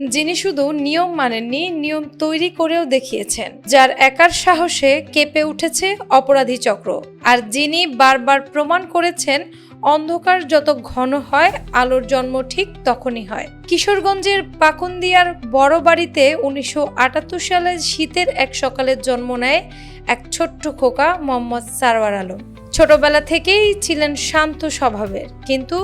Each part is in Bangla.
যিনি শুধু নিয়ম মানেননি, নিয়ম তৈরি করেও দেখিয়েছেন, যার একার সাহসে কেঁপে উঠেছে অপরাধী চক্র। আর যিনি বারবার প্রমাণ করেছেন, অন্ধকার যত ঘন হয়, আলোর জন্ম ঠিক তখনই হয়। কিশোরগঞ্জের পাকুন্দিয়ার বড় বাড়িতে উনিশশো আটাত্তর সালে শীতের এক সকালে জন্ম নেয় এক ছোট্ট খোকা মোহাম্মদ সারওয়ার আলম। ছোটবেলা থেকেই ছিলেন শান্ত স্বভাবের, কিন্তু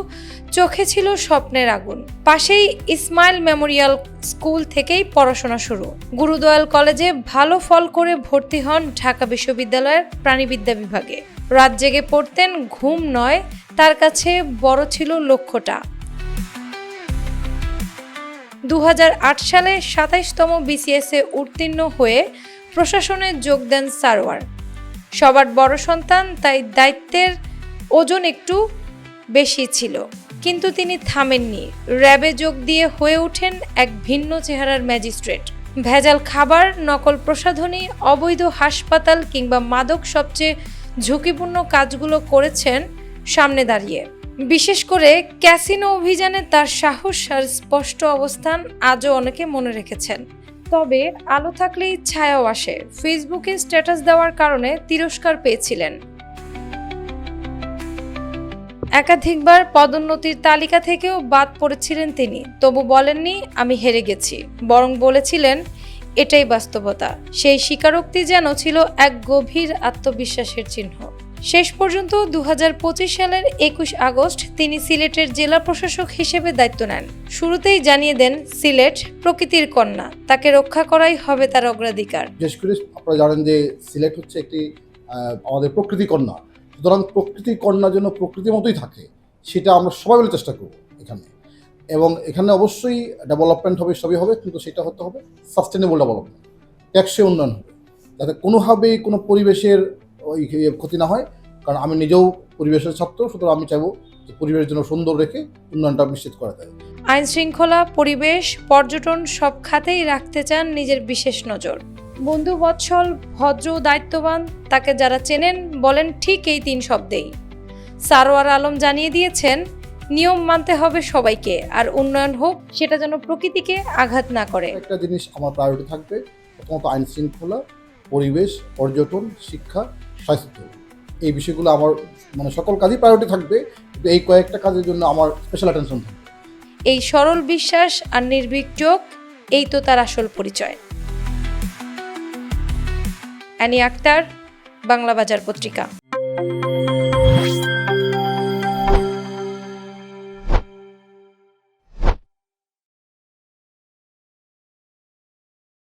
চোখে ছিল স্বপ্নের আগুন। পাশেই ইসমাইল মেমোরিয়াল স্কুল থেকেই পড়াশোনা শুরু। গুরুদয়াল কলেজে ভালো ফল করে ভর্তি হন ঢাকা বিশ্ববিদ্যালয়ের প্রাণীবিদ্যা বিভাগে। রাত জেগে পড়তেন, ঘুম নয়, তার কাছে বড় ছিল লক্ষ্যটা। দু হাজার আট সালে সাতাইশতম বিসিএসে উত্তীর্ণ হয়ে প্রশাসনে যোগ দেন সারওয়ার সবার বড় সন্তান, তাই দায়িত্বের ওজন একটু বেশি ছিল। কিন্তু তিনি থামেননি। র্যাবে যোগ দিয়ে হয়ে ওঠেন এক ভিন্ন চেহারার ম্যাজিস্ট্রেট। ভেজাল খাবার, নকল প্রসাধনী, অবৈধ হাসপাতাল কিংবা মাদক সবচেয়ে ঝুঁকিপূর্ণ কাজগুলো করেছেন সামনে দাঁড়িয়ে। বিশেষ করে ক্যাসিনো অভিযানে তার সাহস আর স্পষ্ট অবস্থান আজও অনেকে মনে রেখেছেন। তবে আলো থাকলেই ছায়াও আসে। ফেসবুকে স্ট্যাটাস দেওয়ার কারণে তিরস্কার পেয়েছিলেন। একাধিকবার পদোন্নতির তালিকা থেকেও বাদ পড়েছিলেন তিনি। তবু বলেননি, আমি হেরে গেছি। বরং বলেছিলেন, এটাই বাস্তবতা। সেই স্বীকারোক্তি যেন ছিল এক গভীর আত্মবিশ্বাসের চিহ্ন। শেষ পর্যন্ত দু হাজার পঁচিশ সালের একুশ আগস্ট তিনি সিলেটের জেলা প্রশাসক হিসেবে দায়িত্ব নেন। শুরুতেই জানিয়ে দেন, সিলেট প্রকৃতির কন্যা, তাকে রক্ষা করাই হবে তার অগ্রাধিকার। বিশেষ করে আপনারা জানেন যে সিলেট হচ্ছে একটি আমাদের প্রকৃতি কন্যা। সুতরাং প্রকৃতি কন্যা যেন প্রকৃতির মতোই থাকে, সেটা আমরা সবাই মিলে চেষ্টা করব এখানে। এবং এখানে অবশ্যই ডেভেলপমেন্ট হবে, সবই হবে, কিন্তু সেটা হতে হবে সাস্টেনেবল ডেভেলপমেন্ট ট্যাক্সে উন্নয়ন হবে। যাতে কোনোভাবেই কোনো পরিবেশের ওই ক্ষতি না হয়। কারণ আমি নিজেও পরিবেশের ছাত্র সুতরাং আমি চাইব যে পরিবেশ যেন সুন্দর রেখে উন্নয়নটা নিশ্চিত করা যায়। আইন শৃঙ্খলা পরিবেশ পর্যটন সব খাতেই রাখতে চান নিজের বিশেষ নজর। বন্ধু বৎসল ভদ্র দায়িত্ববান তাকে যারা চেনেন বলেন ঠিক এই তিন শব্দেই। সারোয়ার আলম জানিয়ে দিয়েছেন নিয়ম মানতে হবে সবাইকে আর উন্নয়ন হোক সেটা যেন প্রকৃতিকে আঘাত না করে। একটা জিনিস আমার প্রায়োরিটি থাকবে প্রথমত আইন শৃঙ্খলা পরিবেশ, পর্যটন, শিক্ষা, স্বাস্থ্য। এই বিষয়গুলো আমার মানে সকল কাজই প্রায়োরিটি থাকবে। কিন্তু এই কয়েকটা কাজের জন্য আমার স্পেশাল অ্যাটেনশন থাকবে। এই সরল বিশ্বাস আর নির্ভীক চোখ, এই তো তার আসল পরিচয়। অ্যানি আক্তার, বাংলা বাজার পত্রিকা।